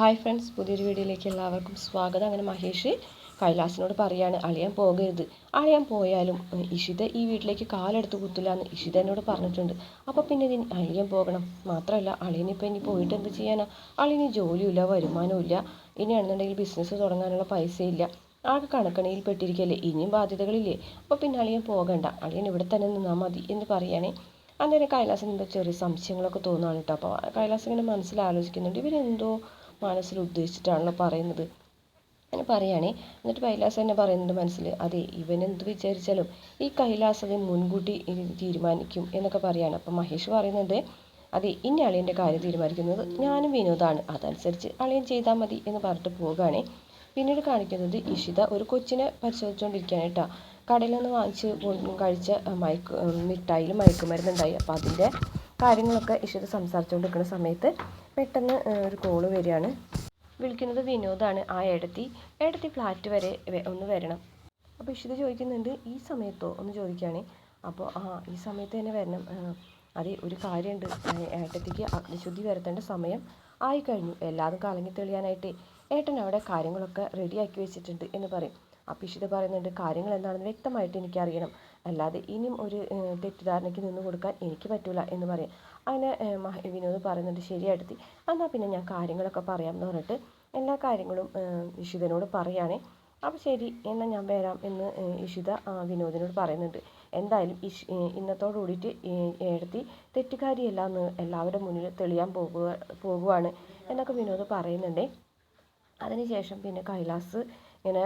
Hi friends പുതിയൊരു വീഡിയോയിലേക്ക് എല്ലാവർക്കും സ്വാഗതം. അങ്ങനെ മഹേഷ് കൈലാസിനോട് പറയാണ് അളിയാൻ പോകരുത്. അളിയാൻ പോയാലും ഇഷിത ഈ വീട്ടിലേക്ക് കാലെടുത്ത് കുത്തില്ല എന്ന് ഇഷിത എന്നോട് പറഞ്ഞിട്ടുണ്ട്. അപ്പോൾ പിന്നെ ഇതിന് അളിയൻ പോകണം. മാത്രമല്ല അളിയനിപ്പോൾ ഇനി പോയിട്ട് എന്ത് ചെയ്യാനാ? അളിയന് ജോലിയില്ല വരുമാനമില്ല ഇനിയാണെന്നുണ്ടെങ്കിൽ ബിസിനസ് തുടങ്ങാനുള്ള പൈസയില്ല. ആകെ കണക്കണിയിൽ പെട്ടിരിക്കല്ലേ ഇനിയും ബാധ്യതകളില്ലേ? അപ്പോൾ പിന്നെ അളിയൻ പോകണ്ട. അളിയൻ ഇവിടെ തന്നെ നിന്നാൽ മതി എന്ന് പറയുകയാണേ അന്നേരം കൈലാസിന് ചെറിയ സംശയങ്ങളൊക്കെ തോന്നുകയാണ് കേട്ടോ. അപ്പോൾ കൈലാസ് ഇങ്ങനെ മനസ്സിലാലോചിക്കുന്നുണ്ട് ഇവരെന്തോ മനസ്സിൽ ഉദ്ദേശിച്ചിട്ടാണല്ലോ പറയുന്നത്. അങ്ങനെ പറയുകയാണേ. എന്നിട്ട് കൈലാസ് തന്നെ പറയുന്നുണ്ട് മനസ്സിൽ അതെ ഇവനെന്ത് വിചാരിച്ചാലും ഈ കൈലാസ് അത് മുൻകൂട്ടി തീരുമാനിക്കും എന്നൊക്കെ പറയാണ് അപ്പം മഹേഷ് പറയുന്നുണ്ട് അതെ ഇനി അളിയന്റെ കാര്യം തീരുമാനിക്കുന്നത്. ഞാനും വിനോദാണ്. അതനുസരിച്ച് അളിയൻ ചെയ്താൽ മതി എന്ന് പറഞ്ഞിട്ട് പോവുകയാണേ. പിന്നീട് കാണിക്കുന്നത് ഇഷിത ഒരു കൊച്ചിനെ പരിശോധിച്ചുകൊണ്ടിരിക്കുകയാണ് കേട്ടോ. കടയിൽ നിന്ന് വാങ്ങിച്ച് കഴിച്ച മയക്ക് ഉം, മിഠായിയിൽ മയക്കുമരുന്നുണ്ടായി. അപ്പോൾ അതിന്റെ കാര്യങ്ങളൊക്കെ ഇഷിത സംസാരിച്ചുകൊണ്ടിരിക്കുന്ന സമയത്ത് പെട്ടെന്ന് ഒരു കോൾ വരികയാണ്. വിളിക്കുന്നത് വിനോദാണ്. ആ ഏടത്തി ഏടത്തി ഫ്ലാറ്റ് വരെ ഒന്ന് വരണം. അപ്പോൾ ഇഷിത ചോദിക്കുന്നുണ്ട് ഈ സമയത്തോ? ഒന്ന് ചോദിക്കുകയാണെ. അപ്പോൾ ആ ഈ സമയത്ത് തന്നെ വരണം. അതെ ഒരു കാര്യമുണ്ട് ഏട്ടത്തിക്ക് അഗ്നിശുദ്ധി വരുത്തേണ്ട സമയം ആയി കഴിഞ്ഞു എല്ലാതും കലങ്ങി തെളിയാനായിട്ട് ഏട്ടൻ അവിടെ കാര്യങ്ങളൊക്കെ റെഡിയാക്കി വെച്ചിട്ടുണ്ട് എന്ന് പറയും. അപ്പോൾ ഇഷിത പറയുന്നുണ്ട് കാര്യങ്ങൾ എന്താണെന്ന് വ്യക്തമായിട്ട് എനിക്കറിയണം. അല്ലാതെ ഇനിയും ഒരു തെറ്റിദ്ധാരണയ്ക്ക് നിന്ന് കൊടുക്കാൻ എനിക്ക് പറ്റില്ല എന്ന് പറയും. അങ്ങനെ വിനോദ് പറയുന്നുണ്ട് ശരിയായിട്ടെത്തി എന്നാൽ പിന്നെ ഞാൻ കാര്യങ്ങളൊക്കെ പറയാം എന്ന് പറഞ്ഞിട്ട് എല്ലാ കാര്യങ്ങളും ഇഷിതനോട് പറയുകയാണേ. അപ്പോൾ ശരി എന്നാൽ ഞാൻ വരാം എന്ന് ഇഷിത വിനോദിനോട് പറയുന്നുണ്ട്. എന്തായാലും ഇഷ് ഇന്നത്തോട് കൂടിയിട്ട് ഏടത്തി തെറ്റുകാരിയല്ല എന്ന് എല്ലാവരുടെ മുന്നിൽ തെളിയാൻ പോകുക പോകുവാണ് എന്നൊക്കെ വിനോദ് പറയുന്നുണ്ടേ. അതിനുശേഷം പിന്നെ കൈലാസ് ഇങ്ങനെ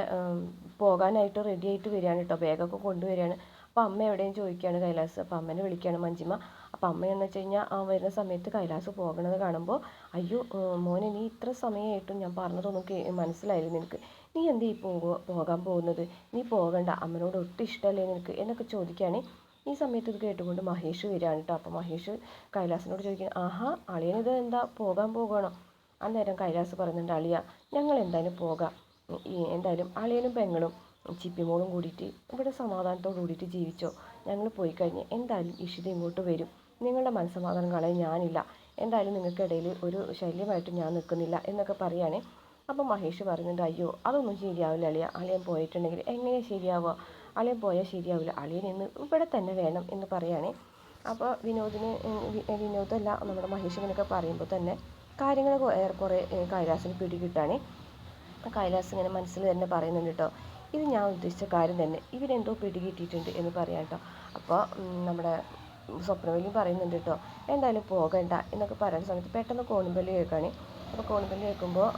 പോകാനായിട്ട് റെഡി ആയിട്ട് വരികയാണ് കേട്ടോ. ബാഗൊക്കെ കൊണ്ടുവരികയാണ്. അപ്പോൾ അമ്മ എവിടെയും ചോദിക്കുകയാണ് കൈലാസ്. അപ്പോൾ അമ്മേനെ വിളിക്കുകയാണ് മഞ്ജിമ. അപ്പോൾ എന്ന് വെച്ച് കഴിഞ്ഞാൽ ആ വരുന്ന സമയത്ത് കൈലാസ് പോകണത് കാണുമ്പോൾ അയ്യോ മോനെ നീ ഇത്ര സമയമായിട്ടും ഞാൻ പറഞ്ഞതൊന്നും മനസ്സിലായില്ല നിനക്ക്. നീ എന്തേ പോകുക പോകാൻ പോകുന്നത്? നീ പോകണ്ട അമ്മനോട് ഒട്ടും ഇഷ്ടമല്ലേ നിനക്ക്? എന്നൊക്കെ ചോദിക്കുകയാണ് ഈ സമയത്ത് ഇത് കേട്ടുകൊണ്ട് മഹേഷ് വരികയാണ് കേട്ടോ അപ്പോൾ മഹേഷ് കൈലാസിനോട് ചോദിക്കുന്നത് ആഹാ അളിയനിത് എന്താ പോകാൻ പോകണോ അന്നേരം കൈലാസ് പറയുന്നുണ്ട് അളിയ ഞങ്ങൾ എന്തായാലും പോകാം. എന്തായാലും അളിയനും പെങ്ങളും ചിപ്പിമോളും കൂടിയിട്ട് ഇവിടെ സമാധാനത്തോട് കൂടിയിട്ട് ജീവിച്ചോ? ഞങ്ങൾ പോയി കഴിഞ്ഞ് എന്തായാലും ഇഷിത ഇങ്ങോട്ട് വരും. നിങ്ങളുടെ മനസ്സമാധാനം കളയാൻ ഞാനില്ല. എന്തായാലും നിങ്ങൾക്കിടയിൽ ഒരു ശല്യമായിട്ട് ഞാൻ നിൽക്കുന്നില്ല എന്നൊക്കെ പറയുകയാണേ അപ്പം മഹേഷ് പറയുന്നുണ്ട് അയ്യോ അതൊന്നും ശരിയാവില്ല അളിയ. അളിയൻ പോയിട്ടുണ്ടെങ്കിൽ എങ്ങനെ ശരിയാവുക? അളിയൻ പോയാൽ ശരിയാവില്ല. അളിയൻ ഇന്ന് ഇവിടെ തന്നെ വേണം എന്ന് പറയുകയാണേ അപ്പോൾ വിനോദിന് വിനോദല്ല നമ്മുടെ മഹേഷ് പറയുമ്പോൾ തന്നെ കാര്യങ്ങൾ ഏറെക്കുറെ കൈലാസിന് പിടികിട്ടാണ്. കൈലാസ് ഇങ്ങനെ മനസ്സിൽ തന്നെ പറയുന്നുണ്ട് കേട്ടോ. ഇത് ഞാൻ ഉദ്ദേശിച്ച കാര്യം തന്നെ ഇവരെന്തോ പിടികിട്ടിയിട്ടുണ്ട് എന്ന് പറയാം കേട്ടോ അപ്പോൾ നമ്മുടെ സ്വപ്നവലി പറയുന്നുണ്ട് കേട്ടോ എന്തായാലും പോകണ്ട എന്നൊക്കെ പറയുന്ന സമയത്ത് പെട്ടെന്ന് കോണിമ്പല്ലി കേൾക്കുകയാണ് അപ്പോൾ കോണിമ്പല്ലി കേൾക്കുമ്പോൾ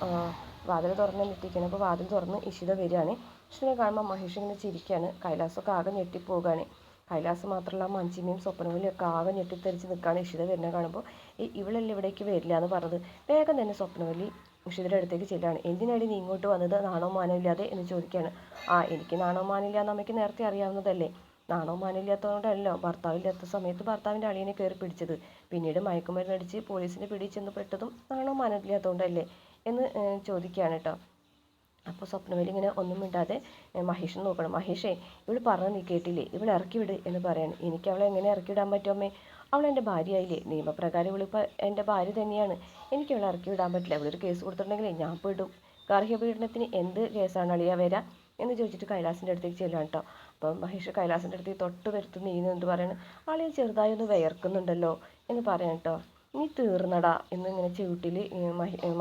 വാതിൽ തുറന്ന് ഞെട്ടിക്കണം. അപ്പോൾ വാതിൽ തുറന്ന് ഇഷിത വരികയാണ്. ഇഷിതനെ കാണുമ്പോൾ മഹേഷ് ഇങ്ങനെ ചിരിക്കുകയാണ് കൈലാസമൊക്കെ ആകെ ഞെട്ടിപ്പോവുകയാണ് കൈലാസ് മാത്രമല്ല മഞ്ചിമയും സ്വപ്നവലിയും ഒക്കെ ആകെ ഞെട്ടിത്തെറിച്ച് നിൽക്കുകയാണ് ഇഷിത വരുന്നത് കാണുമ്പോൾ ഇവളല്ലേ ഇവിടേക്ക് വരില്ല എന്ന് പറഞ്ഞത്. വേഗം തന്നെ സ്വപ്നവലി ഇഷിതയുടെ അടുത്തേക്ക് ചെല്ലുകയാണ്. എന്തിനാടി നീ ഇങ്ങോട്ട് വന്നത്? നാണോ മാനമില്ലാതെ എന്ന് ചോദിക്കുകയാണ്. ആ എനിക്ക് നാണോ മാനില്ല എന്ന് അമ്മയ്ക്ക് നേരത്തെ അറിയാവുന്നതല്ലേ. നാണോ മാനമില്ലാത്തതുകൊണ്ടല്ലോ ഭർത്താവില്ലാത്ത സമയത്ത് ഭർത്താവിന്റെ അളിയനെ കയറി പിടിച്ചത്. പിന്നീട് മയക്കുമരുന്നടിച്ച് പോലീസിന്റെ പിടിയിൽ ചെന്ന് പെട്ടതും നാണോ മാനമില്ലാത്തതുകൊണ്ടല്ലേ എന്ന് ചോദിക്കുകയാണ് കേട്ടോ. അപ്പോൾ സ്വപ്നവലി ഇങ്ങനെ ഒന്നും മിണ്ടാതെ മഹേഷിനെ നോക്കണം. മഹേഷേ ഇവൾ പറഞ്ഞത് നീ കേട്ടില്ലേ? ഇവൾ ഇറക്കി വിട് എന്ന് പറയാണ്. എനിക്ക് അവളെ എങ്ങനെ ഇറക്കി വിടാൻ പറ്റുമേ അവൾ എന്റെ ഭാര്യയായില്ലേ? നിയമപ്രകാരം ഇവളിപ്പോൾ എന്റെ ഭാര്യ തന്നെയാണ്. എനിക്ക് അവളെ ഇറക്കി വിടാൻ പറ്റില്ല. അവളൊരു കേസ് കൊടുത്തിട്ടുണ്ടെങ്കിൽ ഞാൻ പെടും. ഗാർഹിക പീഡനത്തിന് എന്ത് കേസാണ് അളിയ വരാ? എന്ന് ചോദിച്ചിട്ട് കൈലാസിന്റെ അടുത്തേക്ക് ചെല്ലാണ് കേട്ടോ അപ്പം മഹേഷ് കൈലാസിന്റെ അടുത്തേക്ക് തൊട്ട് വരുത്തു നീന്ന് എന്ത് പറയണം? ആളിയെ ചെറുതായി ഒന്ന് വിയർക്കുന്നുണ്ടല്ലോ എന്ന് പറയാം കേട്ടോ നീ തീർന്നടാ എന്ന് ഇങ്ങനെ ചവിട്ടിൽ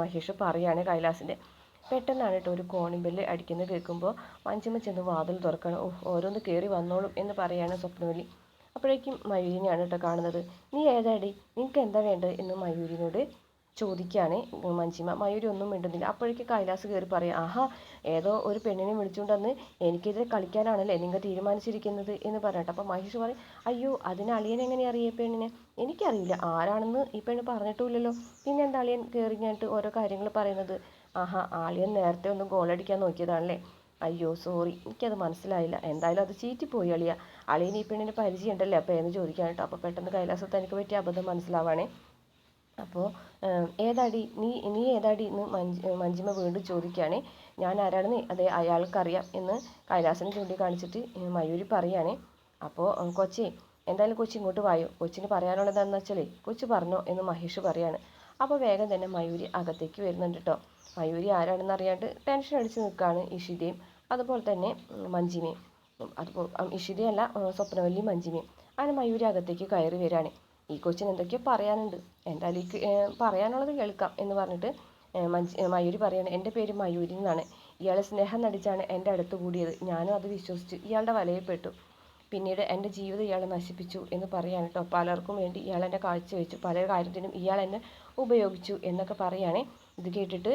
മഹേഷ് പറയാണ് കൈലാസിന്റെ. പെട്ടെന്നാണ് കേട്ടോ ഒരു കോണിമ്പൽ അടിക്കുന്നത് കേൾക്കുമ്പോൾ മഞ്ചമ്മ ചെന്ന് വാതിൽ തുറക്കണം. ഓ ഓരോന്ന് കയറി വന്നോളും എന്ന് പറയാണ് സ്വപ്നവലി. അപ്പോഴേക്കും മയൂരിനെയാണ് കേട്ടോ കാണുന്നത്. നീ ഏതാടി? നിനക്ക് എന്താ വേണ്ടത്? എന്ന് മയൂരിനോട് ചോദിക്കുകയാണ് മഞ്ജിമ. മയൂരി ഒന്നും മിണ്ടുന്നില്ല. അപ്പോഴേക്ക് കൈലാസ് കയറി പറയാം ആഹാ ഏതോ ഒരു പെണ്ണിനെ വിളിച്ചുകൊണ്ടെന്ന് എനിക്കെതിരെ കളിക്കാനാണല്ലേ നിങ്ങൾ തീരുമാനിച്ചിരിക്കുന്നത്? എന്ന് പറഞ്ഞിട്ട് അപ്പോൾ മഹേഷ് പറയും അയ്യോ അതിന് അളിയൻ എങ്ങനെ അറിയേ പെണ്ണിനെ? എനിക്കറിയില്ല. ആരാണെന്ന് ഈ പെണ്ണ് പറഞ്ഞിട്ടുമില്ലല്ലോ. പിന്നെ എന്താ അളിയൻ? കയറി കഴിഞ്ഞിട്ട് ഓരോ കാര്യങ്ങൾ പറയുന്നത്. ആഹാ ആളിയൻ നേരത്തെ ഒന്ന് ഗോളടിക്കാൻ നോക്കിയതാണല്ലേ. അയ്യോ സോറി എനിക്കത് മനസ്സിലായില്ല. എന്തായാലും അത് ചീറ്റിപ്പോയി അളിയ. അളിയൻ ഈ പെണ്ണിന് പരിചയം ഉണ്ടല്ലേ അപ്പോൾ എന്ന് ചോദിക്കാൻ കേട്ടോ. അപ്പോൾ പെട്ടെന്ന് കൈലാസത്ത് എനിക്ക് പറ്റിയ അബദ്ധം മനസ്സിലാവാണേ. അപ്പോൾ ഏതാടി? നീ നീ ഏതാടി എന്ന് മഞ്ജ് മഞ്ജിമ വീണ്ടും ചോദിക്കുകയാണേ. ഞാൻ ആരാണെന്ന് അതെ അയാൾക്കറിയാം എന്ന് കൈലാസനെ ചൂണ്ടിക്കാണിച്ചിട്ട് മയൂരി പറയുകയാണേ. അപ്പോൾ കൊച്ചേ എന്തായാലും കൊച്ചി ഇങ്ങോട്ട് വായോ? കൊച്ചിന് പറയാനുള്ളതെന്ന് വെച്ചാലേ കൊച്ചു പറഞ്ഞോ എന്ന് മഹേഷ് പറയാണ്. അപ്പോൾ വേഗം തന്നെ മയൂരി അകത്തേക്ക് വരുന്നുണ്ട് കേട്ടോ. മയൂരി ആരാണെന്ന് അറിയാണ്ട് ടെൻഷൻ അടിച്ച് നിൽക്കുകയാണ് ഇഷിതയും. അതുപോലെ തന്നെ മഞ്ജിമയും. അതുപോലെ ഇഷിതയല്ല സ്വപ്നവല്ലി മഞ്ജിമയും. അങ്ങനെ മയൂരി അകത്തേക്ക് കയറി വരികയാണ്. ഈ കൊച്ചിന് എന്തൊക്കെയോ പറയാനുണ്ട്. എന്തായാലും ഈ പറയാനുള്ളത് കേൾക്കാം എന്ന് പറഞ്ഞിട്ട് മഞ്ജി മയൂരി പറയാണ് എന്റെ പേര് മയൂരി എന്നാണ്. ഇയാൾ സ്നേഹം നടിച്ചാണ് എന്റെ അടുത്ത് കൂടിയത്. ഞാനും അത് വിശ്വസിച്ച് ഇയാളുടെ വലയിൽ പെട്ടു പിന്നീട് എന്റെ ജീവിതം ഇയാളെ നശിപ്പിച്ചു എന്ന് പറയാണ് കേട്ടോ പലർക്കും വേണ്ടി ഇയാൾ എന്നെ കാഴ്ചവെച്ചു. പല കാര്യത്തിനും ഇയാൾ എന്നെ ഉപയോഗിച്ചു എന്നൊക്കെ പറയുകയാണേ ഇത് കേട്ടിട്ട്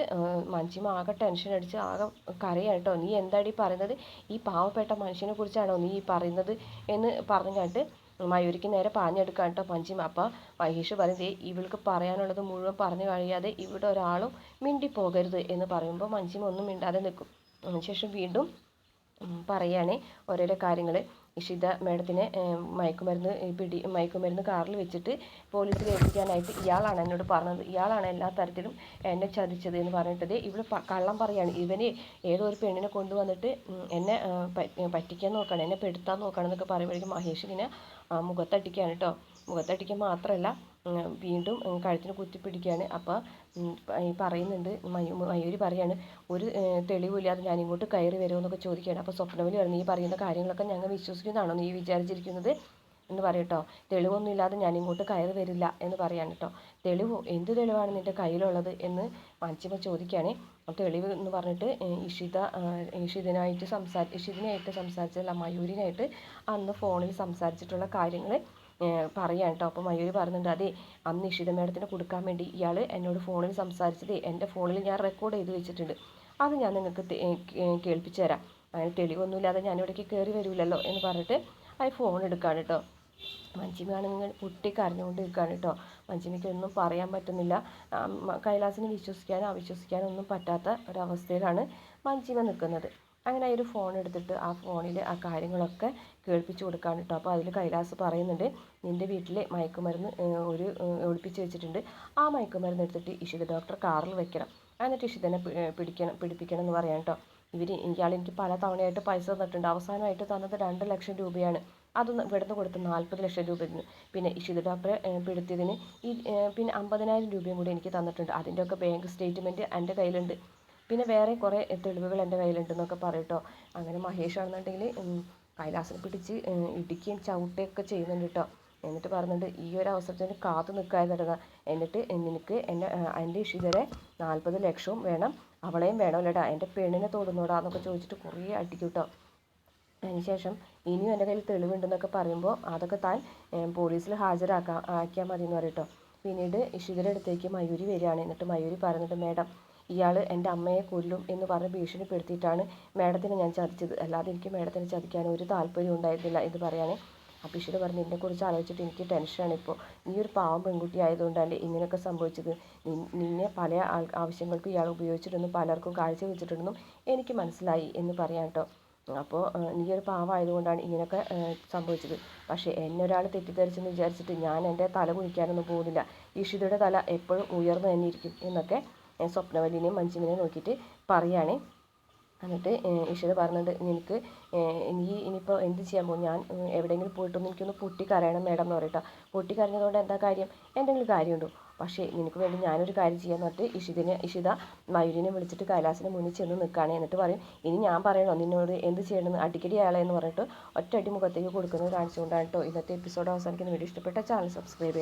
മഞ്ജിമ ആകെ ടെൻഷൻ അടിച്ച് ആകെ കരയാണ് കേട്ടോ. നീ എന്താടി പറയുന്നത്? ഈ പാവപ്പെട്ട മനുഷ്യനെ കുറിച്ചാണോ നീ പറയുന്നത്? എന്ന് പറഞ്ഞു കേട്ട് മയൂരിക്ക് നേരെ പാഞ്ഞെടുക്കാൻ കേട്ടോ പഞ്ചിമ അപ്പോൾ മഹേഷ് പറയുന്നത് ഇവൾക്ക് പറയാനുള്ളത് മുഴുവൻ പറഞ്ഞു കഴിയാതെ ഇവിടെ ഒരാളും മിണ്ടിപ്പോകരുത് എന്ന് പറയുമ്പോൾ മഞ്ജിമ ഒന്നും മിണ്ടാതെ നിൽക്കും അതിനുശേഷം വീണ്ടും പറയുകയാണ് ഓരോരോ കാര്യങ്ങൾ ഇഷിത മാഡത്തിനെ മയക്കുമരുന്ന് പിടി മയക്കുമരുന്ന് കാറിൽ വെച്ചിട്ട് പോലീസിൽ ഏൽപ്പിക്കാനായിട്ട് ഇയാളാണ് എന്നോട് പറഞ്ഞത്. ഇയാളാണ് എല്ലാ തരത്തിലും എന്നെ ചതിച്ചത് എന്ന് പറഞ്ഞിട്ടത്. ഇവിടെ കള്ളം പറയാണ്. ഇവന് ഏതോ ഒരു പെണ്ണിനെ കൊണ്ടുവന്നിട്ട് എന്നെ പറ്റിക്കാൻ നോക്കുകയാണ് എന്നെ പെടുത്താൻ നോക്കുകയാണ് എന്നൊക്കെ പറയുമ്പോഴേക്കും മഹേഷ് ഇങ്ങനെ മുഖത്തടിക്കുകയാണ് കേട്ടോ മുഖത്തടിക്കുക മാത്രമല്ല വീണ്ടും കഴുത്തിന് കുത്തിപ്പിടിക്കുകയാണ്. അപ്പോൾ പറയുന്നുണ്ട് മയൂരി പറയാണ് ഒരു തെളിവില്ലാതെ ഞാൻ ഇങ്ങോട്ട് കയറി വരുമെന്നൊക്കെ ചോദിക്കുകയാണ്. അപ്പോൾ സ്വപ്നവിളി പറഞ്ഞു ഈ പറയുന്ന കാര്യങ്ങളൊക്കെ ഞങ്ങൾ വിശ്വസിക്കുന്നതാണോ നീ വിചാരിച്ചിരിക്കുന്നത്? എന്ന് പറയട്ടോ തെളിവൊന്നും ഇല്ലാതെ ഞാൻ ഇങ്ങോട്ട് കയറി വരില്ല എന്ന് പറയാണ് കേട്ടോ തെളിവ് എന്ത് തെളിവാണ് നിന്റെ കയ്യിലുള്ളത് എന്ന് മഞ്ചിമ ചോദിക്കുകയാണ്. തെളിവ് എന്ന് പറഞ്ഞിട്ട് ഇഷിത ഇഷിതനായിട്ട് സംസാരി ഇഷിതനായിട്ട് സംസാരിച്ചല്ല മയൂരിനായിട്ട് അന്ന് ഫോണിൽ സംസാരിച്ചിട്ടുള്ള കാര്യങ്ങൾ പറയാം കേട്ടോ അപ്പോൾ മയൂരി പറയുന്നുണ്ട് അതെ അന്ന് ഇഷിത മേഡത്തിന് കൊടുക്കാൻ വേണ്ടി ഇയാൾ എന്നോട് ഫോണിൽ സംസാരിച്ചത് എന്റെ ഫോണിൽ ഞാൻ റെക്കോർഡ് ചെയ്ത് വെച്ചിട്ടുണ്ട്. അത് ഞാൻ നിങ്ങൾക്ക് കേൾപ്പിച്ചു തരാം. അങ്ങനെ തെളിവൊന്നുമില്ലാതെ ഞാൻ ഇവിടേക്ക് കയറി വരില്ലല്ലോ എന്ന് പറഞ്ഞിട്ട് അത് ഫോൺ എടുക്കുകയാണ് കേട്ടോ മഞ്ജിമയാണെങ്കിൽ പൊട്ടി കരഞ്ഞുകൊണ്ട് നിൽക്കുകയാണ് കേട്ടോ. മഞ്ജിമയ്ക്ക് ഒന്നും പറയാൻ പറ്റുന്നില്ല. കൈലാസിനെ വിശ്വസിക്കാനോ അവിശ്വസിക്കാനോ ഒന്നും പറ്റാത്ത ഒരവസ്ഥയിലാണ് മഞ്ജിമ നിൽക്കുന്നത്. അങ്ങനെ ഒരു ഫോൺ എടുത്തിട്ട് ആ ഫോണിൽ ആ കാര്യങ്ങളൊക്കെ കേൾപ്പിച്ചു കൊടുക്കാൻ കേട്ടോ. അപ്പോൾ അതിൽ കൈലാസ് പറയുന്നുണ്ട് നിന്റെ വീട്ടിൽ മയക്കുമരുന്ന് ഒരു ഒളിപ്പിച്ച് വെച്ചിട്ടുണ്ട്. ആ മയക്കുമരുന്ന് എടുത്തിട്ട് ഇഷിത ഡോക്ടർ കാറിൽ വെക്കണം. എന്നിട്ട് ഇഷിതനെ പിടിക്കണം പിടിപ്പിക്കണം എന്ന് പറയാം കേട്ടോ. ഇവർ ഇയാൾ എനിക്ക് പല തവണയായിട്ട് പൈസ തന്നിട്ടുണ്ട്. അവസാനമായിട്ട് തന്നത് രണ്ട് ലക്ഷം രൂപയാണ്. അത് ഇവിടുന്ന് കൊടുത്ത് നാൽപ്പത് ലക്ഷം രൂപ പിന്നെ ഇഷിത ഡോക്ടറെ പിടുത്തിയതിന് ഈ പിന്നെ അമ്പതിനായിരം രൂപയും കൂടി എനിക്ക് തന്നിട്ടുണ്ട്. അതിന്റെയൊക്കെ ബാങ്ക് സ്റ്റേറ്റ്മെന്റ് എന്റെ കയ്യിലുണ്ട്. പിന്നെ വേറെ കുറേ തെളിവുകൾ എന്റെ കയ്യിലുണ്ടെന്നൊക്കെ പറയട്ടോ. അങ്ങനെ മഹേഷ് ആണെന്നുണ്ടെങ്കിൽ കൈലാസിനെ പിടിച്ച് ഇടിക്കുകയും ചവിട്ടുകയൊക്കെ ചെയ്യുന്നുണ്ട് കേട്ടോ. എന്നിട്ട് പറയുന്നുണ്ട് ഈ ഒരു അവസരത്തിന് കാത്തു നിൽക്കാതെ എന്നിട്ട് നിനക്ക് എന്നെ എന്റെ ഇഷിതരെ നാൽപ്പത് ലക്ഷവും വേണം അവളെയും വേണം അല്ലേടാ എന്റെ പെണ്ണിനെ തൊടുന്നോടാ എന്നൊക്കെ ചോദിച്ചിട്ട് കുറേ അടിക്കും കേട്ടോ. അതിനുശേഷം ഇനിയും എന്റെ കയ്യിൽ തെളിവുണ്ടെന്നൊക്കെ പറയുമ്പോൾ അതൊക്കെ താൻ പോലീസിൽ ഹാജരാക്കാം ആക്കിയാൽ മതി എന്ന് പറയും കേട്ടോ പിന്നീട് ഇഷിതയുടെ അടുത്തേക്ക് മയൂരി വരികയാണ്. എന്നിട്ട് മയൂരി പറയുന്നുണ്ട് മേഡം ഇയാൾ എന്റെ അമ്മയെ കൊല്ലും എന്ന് പറഞ്ഞ് ഭീഷണിപ്പെടുത്തിയിട്ടാണ് മേഡത്തിനെ ഞാൻ ചതിച്ചത്. അല്ലാതെ എനിക്ക് മേഡത്തിനെ ചതിക്കാൻ ഒരു താല്പര്യം ഉണ്ടായിരുന്നില്ല എന്ന് പറയാൻ അഭിഷേക് പറഞ്ഞു നിന്നെക്കുറിച്ച് ആലോചിച്ചിട്ട് എനിക്ക് ടെൻഷനാണ് ഇപ്പോൾ നീ ഒരു പാവം പെൺകുട്ടി ആയതുകൊണ്ടല്ലേ ഇങ്ങനെയൊക്കെ സംഭവിച്ചത്. നിന്നെ പല ആവശ്യങ്ങൾക്കും ഇയാൾ ഉപയോഗിച്ചിട്ടുണ്ടെന്നും പലർക്കും കാഴ്ച വെച്ചിട്ടുണ്ടെന്നും എനിക്ക് മനസ്സിലായി എന്ന് പറയാം കേട്ടോ അപ്പോൾ എനിക്കൊരു പാവമായതുകൊണ്ടാണ് ഇങ്ങനെയൊക്കെ സംഭവിച്ചത്. പക്ഷേ എന്നെ ഒരാൾ തെറ്റിദ്ധരിച്ചെന്ന് വിചാരിച്ചിട്ട് ഞാൻ എന്റെ തല കുനിക്കാനൊന്നും പോകുന്നില്ല. ഇഷിതയുടെ തല എപ്പോഴും ഉയർന്നു തന്നെ ഇരിക്കും എന്നൊക്കെ സ്വപ്നവല്ലിനെയും മഞ്ജുവിനെയും നോക്കിയിട്ട് പറയുകയാണ്. എന്നിട്ട് ഇഷിത പറഞ്ഞിട്ട് നിനക്ക് നീ ഇനിയിപ്പോൾ എന്ത് ചെയ്യാൻ പോകും? ഞാൻ എവിടെയെങ്കിലും പോയിട്ടൊന്ന് എനിക്കൊന്ന് പൊട്ടി കരയണം മേഡം എന്ന് പറയട്ടോ. പൊട്ടി കരഞ്ഞതുകൊണ്ട് എന്താ കാര്യം? എന്തെങ്കിലും കാര്യമുണ്ടോ? പക്ഷേ നിനക്ക് വേണ്ടി ഞാനൊരു കാര്യം ചെയ്യാൻ പറഞ്ഞിട്ട് ഇഷിതിനെ ഇഷിത മയൂരിനെ വിളിച്ചിട്ട് കൈലാസിന് മുന്നിൽ ചെന്ന് നിൽക്കുകയാണ് എന്നിട്ട് പറയും ഇനി ഞാൻ പറയണോ നിന്നോട് എന്ത് ചെയ്യണമെന്ന്? അടിക്കടി അയാളെ എന്ന് പറഞ്ഞിട്ട് ഒറ്റ അടി മുഖത്തേക്ക് കൊടുക്കുന്നത് കാണിച്ചുകൊണ്ടാണ് കേട്ടോ ഇന്നത്തെ എപ്പിസോഡ് അവസാനിക്കുന്ന വീഡിയോ. ഇഷ്ടപ്പെട്ട ചാനൽ സബ്സ്ക്രൈബ്